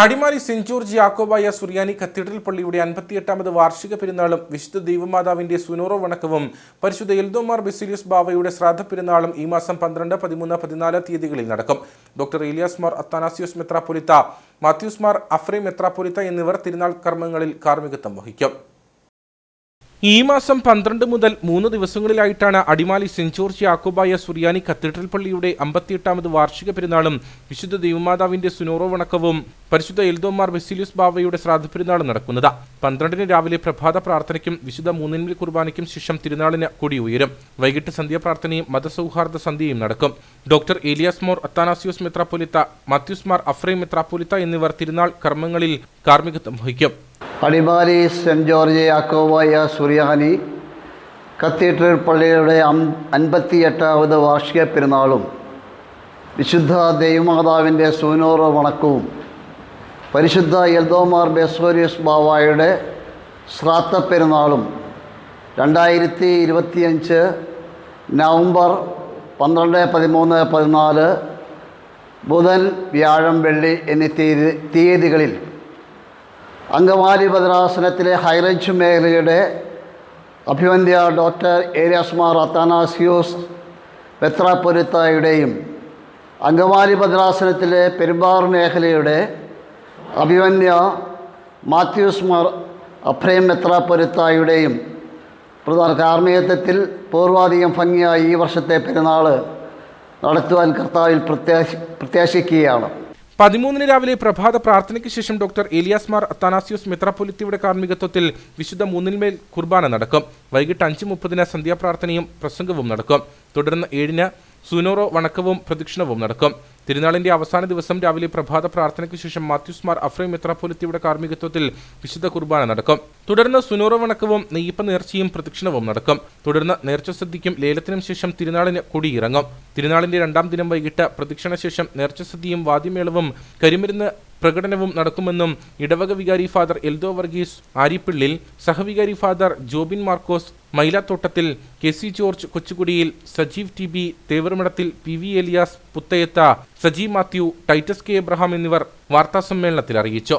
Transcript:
Adimali saint George സുറിയാനി cathedral പള്ളിയുടെ അൻപത്തിയെട്ടാമത് വാർഷിക പെരുന്നാളും വിശുദ്ധ ദൈവമാതാവിന്റെ സുനോറോ വണക്കവും പരിശുദ്ധ എൽദോമാർ ബെസിലിയസ് ബാവയുടെ ശ്രാദ്ധ പെരുന്നാളും ഈ മാസം പന്ത്രണ്ട് പതിമൂന്ന് പതിനാല് തീയതികളിൽ നടക്കും. ഡോക്ടർ ഏലിയാസ് മാർ അത്താനാസിയോസ് മെത്രാപ്പൊലിത്ത മാത്യൂസ് മാർ അഫ്രൈം മെത്രാപ്പൊലിത്ത എന്നിവർ തിരുനാൾ കർമ്മങ്ങളിൽ കാർമ്മികത്വം വഹിക്കും. ഈ മാസം പന്ത്രണ്ട് മുതൽ മൂന്ന് ദിവസങ്ങളിലായിട്ടാണ് അടിമാലി സെന്റ് ജോർജ് യാക്കോബായ സുറിയാനി കത്തീഡ്രൽ പള്ളിയുടെ അമ്പത്തിയെട്ടാമത് വാർഷിക പെരുന്നാളും വിശുദ്ധ ദൈവമാതാവിന്റെ സുനോറോ വണക്കവും പരിശുദ്ധ എൽദോമാർ ബെസിലിയസ് ബാവയുടെ ശ്രാദ്ധ പെരുന്നാളും നടക്കുന്നത്. പന്ത്രണ്ടിന് രാവിലെ പ്രഭാത പ്രാർത്ഥനയ്ക്കും വിശുദ്ധ മൂന്നിന്മേൽ കുർബാനയ്ക്കും ശേഷം തിരുനാളിന് കൂടി ഉയരും. വൈകിട്ട് സന്ധ്യാപ്രാർത്ഥനയും മതസൗഹാർദ്ദ സന്ധ്യയും നടക്കും. ഡോക്ടർ ഏലിയാസ് മോർ അത്താനാസിയോസ് മെത്രാപ്പൊലിത്ത മാത്യൂസ് മാർ അഫ്രൈ മെത്രാപ്പൊലിത്ത എന്നിവർ തിരുനാൾ കർമ്മങ്ങളിൽ കാർമ്മികത്വം വഹിക്കും. അടിമാലി സെന്റ് ജോർജ് യാക്കോബായ സുറിയാനി കത്തീഡ്രൽ പള്ളിയുടെ അൻപത്തിയെട്ടാമത് വാർഷിക പെരുന്നാളും വിശുദ്ധ ദൈവമാതാവിന്റെ സൂനോറ വണക്കവും പരിശുദ്ധ എൽദോമാർ ബെസോരിയസ് ബാവായുടെ ശ്രാദ്ധ പെരുന്നാളും രണ്ടായിരത്തി ഇരുപത്തിയഞ്ച് നവംബർ പന്ത്രണ്ട് പതിമൂന്ന് പതിനാല് ബുധൻ വ്യാഴം വെള്ളി എന്നീ തീയതി തീയതികളിൽ അങ്കമാലി ഭദ്രാസനത്തിലെ ഹൈറേഞ്ച് മേഖലയുടെ അഭിവന്ധ്യ ഡോക്ടർ ഏരിയാസ്മാർ അത്താനാസിയോസ് മെത്രാപ്പൊരുത്തായുടെയും അങ്കമാലി ഭദ്രാസനത്തിലെ പെരുമ്പാർ മേഖലയുടെ അഭിമന്യ മാത്യൂസ് മാർ അഫ്രേം മെത്രാപ്പൊരുത്തായുടെയും പ്രധാന കാർമ്മികത്വത്തിൽ പൂർവാധികം ഭംഗിയായി ഈ വർഷത്തെ പെരുന്നാൾ നടത്തുവാൻ കർത്താവിൽ പ്രത്യാശി പ്രത്യാശിക്കുകയാണ്. പതിമൂന്നിന് രാവിലെ പ്രഭാത പ്രാർത്ഥനയ്ക്ക് ശേഷം ഡോക്ടർ ഏലിയാസ് മാർ അത്താനാസിയോസ് മെത്രാപ്പൊലിത്തിയുടെ കാർമ്മികത്വത്തിൽ വിശുദ്ധ മൂന്നിന്മേൽ കുർബാന നടക്കും. വൈകിട്ട് അഞ്ച് മുപ്പതിന് സന്ധ്യാപ്രാർത്ഥനയും പ്രസംഗവും നടക്കും. തുടർന്ന് ഏഴിന് സുനോറോ വണക്കവും പ്രദക്ഷിണവും നടക്കും. തിരുനാളിന്റെ അവസാന ദിവസം രാവിലെ പ്രഭാത പ്രാർത്ഥനയ്ക്ക് ശേഷം മാത്യുസ്മാർ അഫ്രൈം മെത്രാപൊലിത്തിയുടെ കാർമ്മികത്വത്തിൽ വിശുദ്ധ കുർബാന നടക്കും. തുടർന്ന് സുനോറവണക്കവും നെയ്യപ്പ നേർച്ചയും പ്രദക്ഷിണവും നടക്കും. തുടർന്ന് നേർച്ച സദ്യയ്ക്കും ലേലത്തിനും ശേഷം തിരുനാളിന് കൊടിയിറങ്ങും. തിരുനാളിന്റെ രണ്ടാം ദിനം വൈകിട്ട് പ്രദക്ഷിണ ശേഷം നേർച്ച സദ്യയും വാദ്യമേളവും കരിമരുന്ന് പ്രകടനവും നടക്കുമെന്നും ഇടവക വികാരി father Eldho Varghese ആരിപ്പിള്ളിൽ സഹവികാരി father Jobin Markose Mylathottathil K C George Kochukudiyil Sajeev T B Thevarumidathil P V Elias Puthayath Sajeev Mathew Titus K Abraham എന്നിവർ വാർത്താസമ്മേളനത്തിൽ അറിയിച്ചു